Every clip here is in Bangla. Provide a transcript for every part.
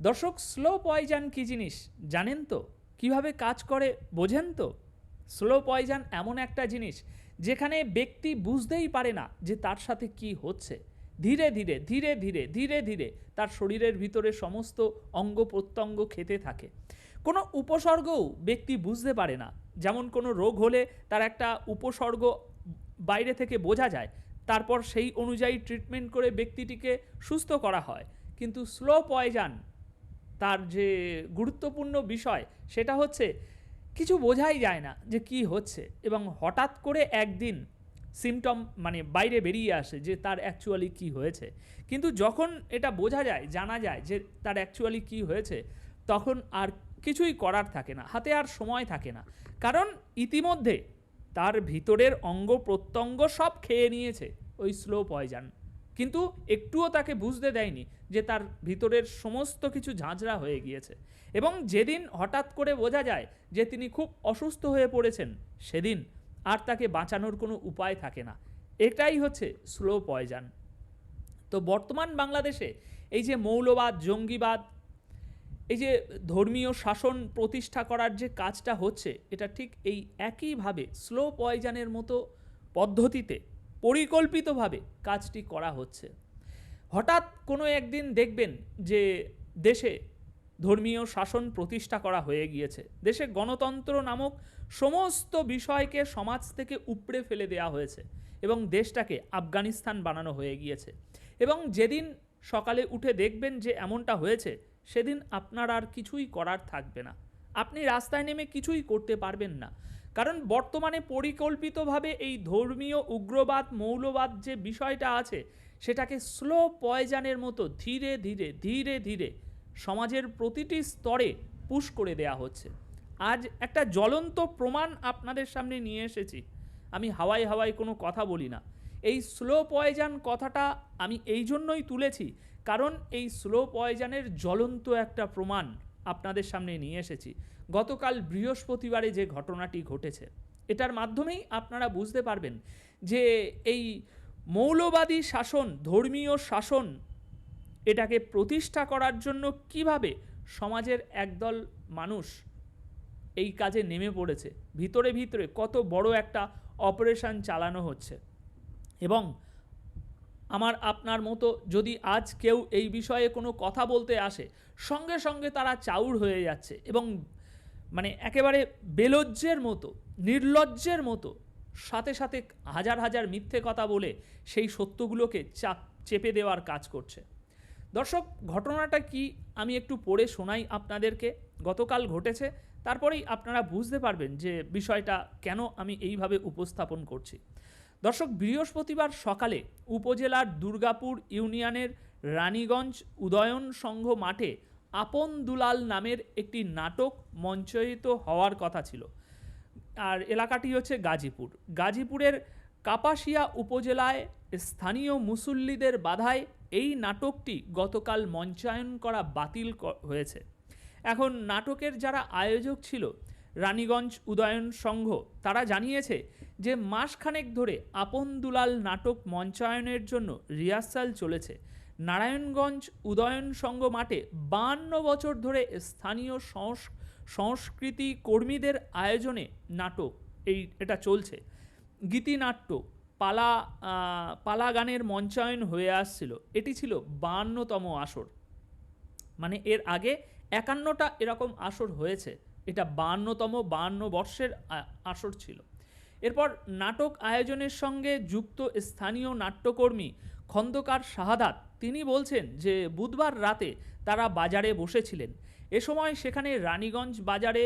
দর্শক স্লো পয়জান কী জিনিস? জানেন তো? কীভাবে কাজ করে, বোঝেন তো? স্লো পয়জান এমন একটা জিনিস যেখানে ব্যক্তি বুঝতেই পারে না যে তার সাথে কি হচ্ছে। ধীরে ধীরে ধীরে ধীরে ধীরে ধীরে তার শরীরের ভিতরে সমস্ত অঙ্গ প্রত্যঙ্গ খেতে থাকে। কোনো উপসর্গও ব্যক্তি বুঝতে পারে না। যেমন কোনো রোগ হলে তার একটা উপসর্গ বাইরে থেকে বোঝা যায়। তারপর সেই অনুযায়ী ট্রিটমেন্ট করে ব্যক্তিটিকে সুস্থ করা হয়। কিন্তু স্লো পয়জান তার যে গুরুত্বপূর্ণ বিষয়, সেটা হচ্ছে কিছু বোঝাই যায় না যে কি হচ্ছে এবং হঠাৎ করে একদিন সিমটম মানে বাইরে বেরিয়ে আসে যে তার অ্যাকচুয়ালি কি হয়েছে। কিন্তু যখন এটা বোঝা যায়, জানা যায় যে তার অ্যাকচুয়ালি কি হয়েছে, তখন আর কিছুই করার থাকে না, হাতে আর সময় থাকে না। কারণ ইতিমধ্যে তার ভিতরের অঙ্গ প্রত্যঙ্গ সব খেয়ে নিয়েছে ওই স্লো পয়জান কিন্তু একটুও তাকে বুঝতে দেয়নি যে তার ভিতরের সমস্ত কিছু ঝাঁঝরা হয়ে গিয়েছে। এবং যেদিন হঠাৎ করে বোঝা যায় যে তিনি খুব অসুস্থ হয়ে পড়েছেন, সেদিন আর তাকে বাঁচানোর কোনো উপায় থাকে না। এটাই হচ্ছে স্লো পয়জান তো বর্তমান বাংলাদেশে এই যে মৌলবাদ, জঙ্গিবাদ, এই যে ধর্মীয় শাসন প্রতিষ্ঠা করার যে কাজটা হচ্ছে, এটা ঠিক এই একইভাবে স্লো পয়জানের মতো পদ্ধতিতে পরিকল্পিতভাবে কাজটি করা হচ্ছে। হঠাৎ কোনো একদিন দেখবেন যে দেশে ধর্মীয় শাসন প্রতিষ্ঠা করা হয়ে গিয়েছে। দেশে গণতন্ত্র নামক সমস্ত বিষয়কে সমাজ থেকে উপড়ে ফেলে দেওয়া হয়েছে এবং দেশটাকে আফগানিস্তান বানানো হয়ে গিয়েছে। এবং যেদিন সকালে উঠে দেখবেন যে এমনটা হয়েছে, সেদিন আপনার আর কিছুই করার থাকবে না। আপনি রাস্তায় নেমে কিছুই করতে পারবেন না। কারণ বর্তমানে পরিকল্পিতভাবে এই ধর্মীয় উগ্রবাদ, মৌলবাদ যে বিষয়টা আছে, সেটাকে স্লো পয়জানের মতো ধীরে ধীরে ধীরে ধীরে সমাজের প্রতিটি স্তরে পুশ করে দেয়া হচ্ছে। আজ একটা জ্বলন্ত প্রমাণ আপনাদের সামনে নিয়ে এসেছি। আমি হাওয়াই হাওয়াই কোনো কথা বলি না। এই স্লো পয়জান কথাটা আমি এই জন্যই তুলেছি, কারণ এই স্লো পয়জানের জ্বলন্ত একটা প্রমাণ আপনাদের সামনে নিয়ে এসেছি। গতকাল বৃহস্পতিবারে যে ঘটনাটি ঘটেছে, এটার মাধ্যমেই আপনারা বুঝতে পারবেন যে এই মৌলবাদী শাসন, ধর্মীয় শাসন, এটাকে প্রতিষ্ঠা করার জন্য কীভাবে সমাজের একদল মানুষ এই কাজে নেমে পড়েছে, ভিতরে ভিতরে কত বড় একটা অপারেশন চালানো হচ্ছে এবং আমার আপনার মতো যদি আজ কেউ এই বিষয়ে কোনো কথা বলতে আসে, সঙ্গে সঙ্গে তারা চাউর হয়ে যাচ্ছে এবং মানে একেবারে বেলজ্জের মতো, নির্লজ্জের মতো, সাথে সাথে হাজার হাজার মিথ্যে কথা বলে সেই সত্যগুলোকে চাপ, চেপে দেওয়ার কাজ করছে। দর্শক, ঘটনাটা কি আমি একটু পড়ে শোনাই আপনাদেরকে। গতকাল ঘটেছে, তারপরেই আপনারা বুঝতে পারবেন যে বিষয়টা কেন আমি এইভাবে উপস্থাপন করছি। দর্শক, বৃহস্পতিবার সকালে উপজেলার দুর্গাপুর ইউনিয়নের রানীগঞ্জ উদয়ন সংঘ মাঠে আপন দুলাল নামের একটি নাটক মঞ্চায়িত হওয়ার কথা ছিল। আর এলাকাটি হচ্ছে গাজীপুর। গাজীপুরের কাপাসিয়া উপজেলায় স্থানীয় মুসল্লিদের বাধায় এই নাটকটি গতকাল মঞ্চায়ন করা বাতিল হয়েছে। এখন নাটকের যারা আয়োজক ছিল রানীগঞ্জ উদয়ন সংঘ, তারা জানিয়েছে যে মাসখানেক ধরে আপন দুলাল নাটক মঞ্চায়নের জন্য রিহার্সাল চলেছে। নারায়ণগঞ্জ উদয়ন সংঘ মাঠে বান্ন বছর ধরে স্থানীয় সংস- সংস্কৃতি কর্মীদের আয়োজনে নাটক এই, এটা চলছে। গীতিনাট্য, পালা পালা গানের মঞ্চায়ন হয়ে আসছিল। এটি ছিল বাহান্নতম আসর। মানে এর আগে একান্নটা এরকম আসর হয়েছে। এটা বাহান্নতম বাহান্ন বর্ষের আসর ছিল। এরপর নাটক আয়োজনের সঙ্গে যুক্ত স্থানীয় নাট্যকর্মী খন্দকার শাহাদাত, তিনি বলছেন যে বুধবার রাতে তারা বাজারে বসেছিলেন। এ সময় সেখানে রানীগঞ্জ বাজারে,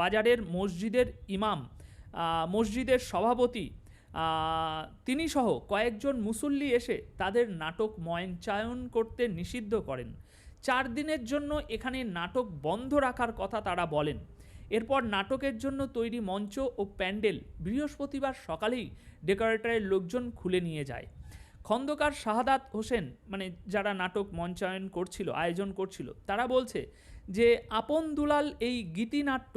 বাজারের মসজিদের ইমাম মসজিদের সভাপতি তিনি সহ কয়েকজন মুসল্লি এসে তাদের নাটক মঞ্চায়ন করতে নিষিদ্ধ করেন। চার দিনের জন্য এখানে নাটক বন্ধ রাখার কথা তারা বলেন। এরপর নাটকের জন্য তৈরি মঞ্চ ও প্যান্ডেল বৃহস্পতিবার সকালেই ডেকোরেটরের লোকজন খুলে নিয়ে যায়। খন্দকার শাহাদাত হোসেন মানে যারা নাটক মঞ্চায়ন করছিল, আয়োজন করছিল, তারা বলছে যে, আপন দুলাল এই গীতিনাট্য,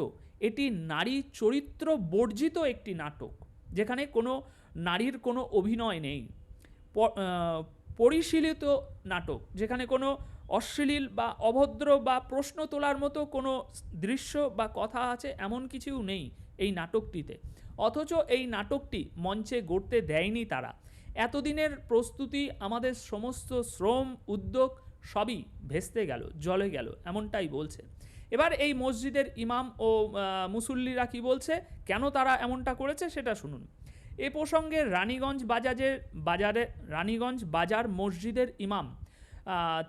এটি নারী চরিত্র বর্জিত একটি নাটক, যেখানে কোনো নারীর কোনো অভিনয় নেই। পরিশীলিত নাটক, যেখানে কোনো অশ্লীল বা অভদ্র বা প্রশ্ন তোলার মতো কোনো দৃশ্য বা কথা আছে এমন কিছু নেই এই নাটকটিতে। অথচ এই নাটকটি মঞ্চে গড়তে দেয়নি তারা। এতদিনের প্রস্তুতি, আমাদের সমস্ত শ্রম, উদ্যোগ সবই ভেস্তে গেল, জলে গেল, এমনটাই বলছে। এবার এই মসজিদের ইমাম ও মুসল্লিরা কি বলছে? কেন তারা এমনটা করেছে সেটা শুনুন। এ প্রসঙ্গে রানীগঞ্জ বাজারের বাজারে, রানীগঞ্জ বাজার মসজিদের ইমাম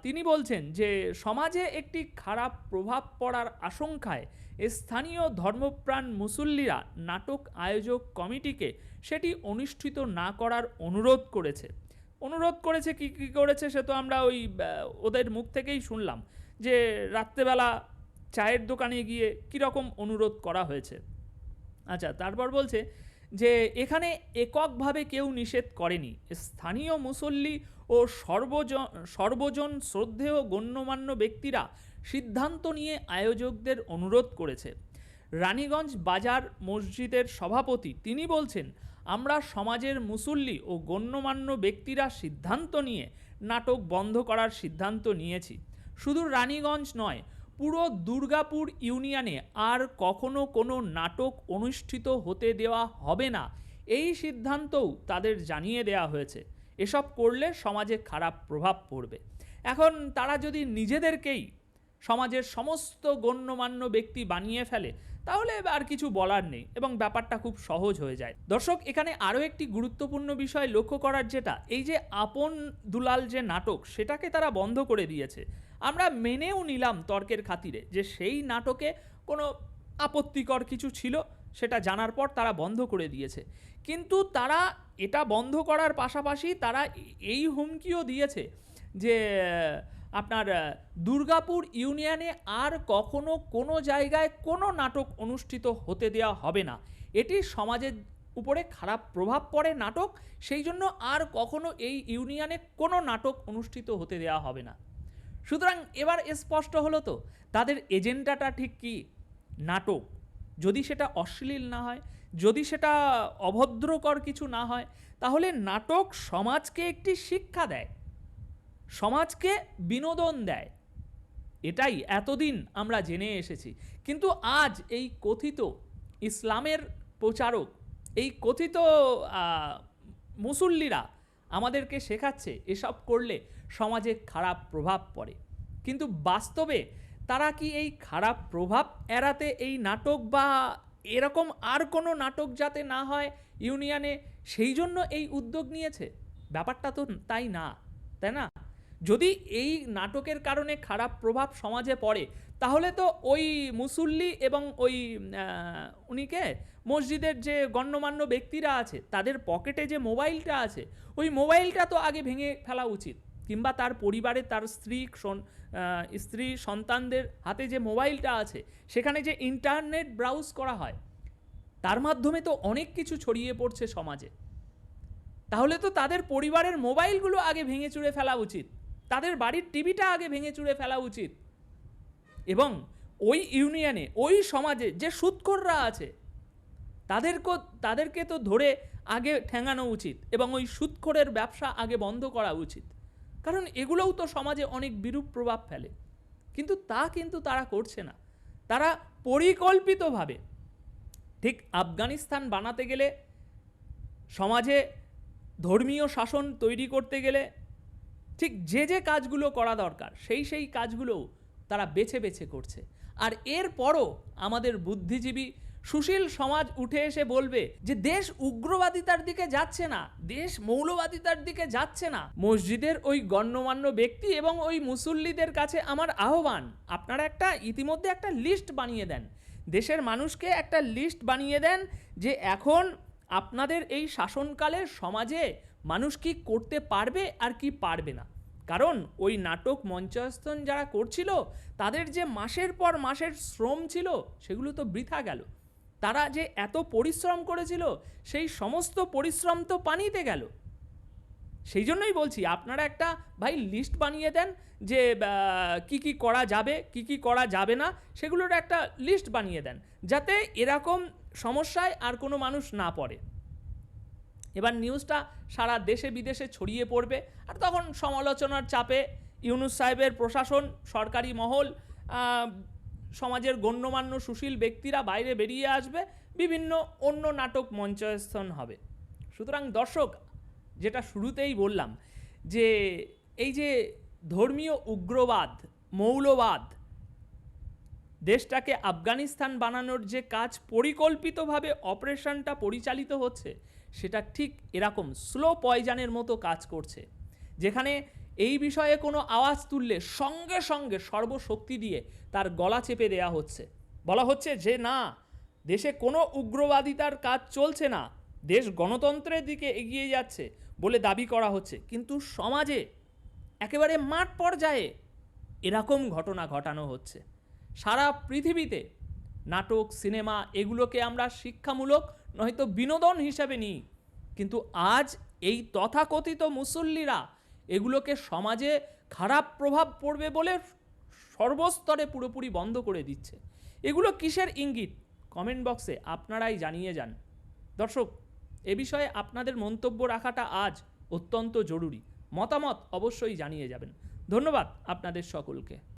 তিনি বলছেন যে সমাজে একটি খারাপ প্রভাব পড়ার আশঙ্কায় স্থানীয় ধর্মপ্রাণ মুসল্লিরা নাটক আয়োজক কমিটিকে সেটি অনুষ্ঠিত না করার অনুরোধ করেছে। অনুরোধ করেছে কি কি করেছে সে তো আমরা ওই ওদের মুখ থেকেই শুনলাম যে রাত্রেবেলা চায়ের দোকানে গিয়ে কীরকম অনুরোধ করা হয়েছে। আচ্ছা তারপর বলছে যে এখানে এককভাবে কেউ নিষেধ করেনি। স্থানীয় মুসল্লি ও সর্বজন সর্বজন শ্রদ্ধেয় গণ্যমান্য ব্যক্তিরা সিদ্ধান্ত নিয়ে আয়োজকদের অনুরোধ করেছে। রানীগঞ্জ বাজার মসজিদের সভাপতি তিনি বলছেন, আমরা সমাজের মুসল্লি ও গণ্যমান্য ব্যক্তিরা সিদ্ধান্ত নিয়ে নাটক বন্ধ করার সিদ্ধান্ত নিয়েছি। শুধু রানীগঞ্জ নয়, পুরো দুর্গাপুর ইউনিয়নে আর কখনো কোনো নাটক অনুষ্ঠিত হতে দেওয়া হবে না। এই সিদ্ধান্তও তাদের জানিয়ে দেওয়া হয়েছে। এসব করলে সমাজে খারাপ প্রভাব পড়বে। এখন তারা যদি নিজেদেরকেই সমাজের সমস্ত গণ্যমান্য ব্যক্তি বানিয়ে ফেলে, তাহলে আর কিছু বলার নেই এবং ব্যাপারটা খুব সহজ হয়ে যায়। দর্শক, এখানে আরও একটি গুরুত্বপূর্ণ বিষয় লক্ষ্য করার যেটা, এই যে আপন দুলাল যে নাটক, সেটাকে তারা বন্ধ করে দিয়েছে। আমরা মেনেও নিলাম তর্কের খাতিরে যে সেই নাটকে কোনো আপত্তিকর কিছু ছিল সেটা জানার পর তারা বন্ধ করে দিয়েছে। কিন্তু তারা এটা বন্ধ করার পাশাপাশি তারা এই হুমকিও দিয়েছে যে, আপনার, দুর্গাপুর ইউনিয়নে আর কখনো কোনো জায়গায় কোনো নাটক অনুষ্ঠিত হতে দেওয়া হবে না। এটি সমাজের উপরে খারাপ প্রভাব পড়ে নাটক, সেই জন্য আর কখনো এই ইউনিয়নে কোনো নাটক অনুষ্ঠিত হতে দেওয়া হবে না। সুতরাং এবার স্পষ্ট হলো তো, তাদের এজেন্ডাটা ঠিক কি? নাটক। যদি সেটা অশ্লীল না হয়, যদি সেটা অভদ্রকর কিছু না হয়, তাহলে নাটক সমাজকে একটি শিক্ষা দেয়, সমাজকে বিনোদন দেয়। এটাই এতদিন আমরা জেনে এসেছি। কিন্তু আজ এই কথিত ইসলামের প্রচারক, এই কথিত মুসল্লিরা আমাদেরকে শেখাচ্ছে, এসব করলে সমাজে খারাপ প্রভাব পড়ে। কিন্তু বাস্তবে তারা কি এই খারাপ প্রভাব এড়াতে এই নাটক বা এরকম আর কোনো নাটক যাতে না হয় ইউনিয়নে সেই জন্য এই উদ্যোগ নিয়েছে? ব্যাপারটা তো তাই না তাই না? যদি এই নাটকের কারণে খারাপ প্রভাব সমাজে পড়ে, তাহলে তো ওই মুসল্লি এবং ওই উনিকে মসজিদের যে গণ্যমান্য ব্যক্তিরা আছে, তাদের পকেটে যে মোবাইলটা আছে, ওই মোবাইলটা তো আগে ভেঙে ফেলা উচিত। কিংবা তার পরিবারে তার স্ত্রী স্ত্রী সন্তানদের হাতে যে মোবাইলটা আছে, সেখানে যে ইন্টারনেট ব্রাউজ করা হয়, তার মাধ্যমে তো অনেক কিছু ছড়িয়ে পড়ছে সমাজে। তাহলে তো তাদের পরিবারের মোবাইলগুলো আগে ভেঙে চুড়ে ফেলা উচিত, তাদের বাড়ির টিভিটা আগে ভেঙে চুড়ে ফেলা উচিত। এবং ওই ইউনিয়নে, ওই সমাজে যে সুৎখররা আছে, তাদেরকে তাদেরকে তো ধরে আগে ঠেঙানো উচিত এবং ওই সুৎখরের ব্যবসা আগে বন্ধ করা উচিত। কারণ এগুলোও তো সমাজে অনেক বিরূপ প্রভাব ফেলে। কিন্তু তা কিন্তু তারা করছে না। তারা পরিকল্পিতভাবে ঠিক আফগানিস্তান বানাতে গেলে, সমাজে ধর্মীয় শাসন তৈরি করতে গেলে ঠিক যে যে কাজগুলো করা দরকার, সেই সেই কাজগুলোও তারা বেছে বেছে করছে। আর এরপরও আমাদের বুদ্ধিজীবী সুশীল সমাজ উঠে এসে বলবে যে দেশ উগ্রবাদিতার দিকে যাচ্ছে না, দেশ মৌলবাদিতার দিকে যাচ্ছে না। মসজিদের ওই গণ্যমান্য ব্যক্তি এবং ওই মুসল্লিদের কাছে আমার আহ্বান, আপনারা একটা ইতিমধ্যে একটা লিস্ট বানিয়ে দেন। দেশের মানুষকে একটা লিস্ট বানিয়ে দেন যে এখন আপনাদের এই শাসনকালে সমাজে মানুষ কি করতে পারবে আর কি পারবে না। কারণ ওই নাটক মঞ্চস্থন যারা করছিল, তাদের যে মাসের পর মাসের শ্রম ছিল, সেগুলো তো বৃথা গেল। তারা যে এত পরিশ্রম করেছিল, সেই সমস্ত পরিশ্রম তো পানিতে গেল। সেই জন্যই বলছি, আপনারা একটা ভাই লিস্ট বানিয়ে দেন যে কি কি করা যাবে, কি কি করা যাবে না, সেগুলোর একটা লিস্ট বানিয়ে দেন, যাতে এরকম সমস্যায় আর কোনো মানুষ না পড়ে। এবার নিউজটা সারা দেশে বিদেশে ছড়িয়ে পড়বে, আর তখন সমালোচনার চাপে ইউনুস সাহেবের প্রশাসন, সরকারি মহল সমাজের গণ্যমান্য সুশীল ব্যক্তিরা বাইরে বেরিয়ে আসবে, বিভিন্ন অন্য নাটক মঞ্চস্থন হবে। সুতরাং দর্শক, যেটা শুরুতেই বললাম, যে এই যে ধর্মীয় উগ্রবাদ, মৌলবাদ, দেশটাকে আফগানিস্তান বানানোর যে কাজ পরিকল্পিতভাবে অপারেশনটা পরিচালিত হচ্ছে, সেটা ঠিক এরকম স্লো পয়জানের মতো কাজ করছে। যেখানে এই বিষয়ে কোনো আওয়াজ তুললে সঙ্গে সঙ্গে সর্বশক্তি দিয়ে তার গলা চেপে দেয়া হচ্ছে। বলা হচ্ছে যে, না, দেশে কোনো উগ্রবাদিতার কাজ চলছে না। দেশ গণতন্ত্রের দিকে এগিয়ে যাচ্ছে বলে দাবি করা হচ্ছে। কিন্তু সমাজে একেবারে মাঠ পর্যায়ে এরকম ঘটনা ঘটানো হচ্ছে। সারা পৃথিবীতে নাটক, সিনেমা এগুলোকে আমরা শিক্ষামূলক, নয়তো বিনোদন হিসাবে নিই। কিন্তু আজ এই তথাকথিত মুসল্লিরা এগুলোকে সমাজে খারাপ প্রভাব পড়বে বলে সর্বস্তরে পুরোপুরি বন্ধ করে দিচ্ছে। এগুলো কিসের ইঙ্গিত? কমেন্ট বক্সে আপনারাই জানিয়ে যান। দর্শক, এ বিষয়ে আপনাদের মন্তব্য রাখাটা আজ অত্যন্ত জরুরি। মতামত অবশ্যই জানিয়ে যাবেন। ধন্যবাদ আপনাদের সকলকে।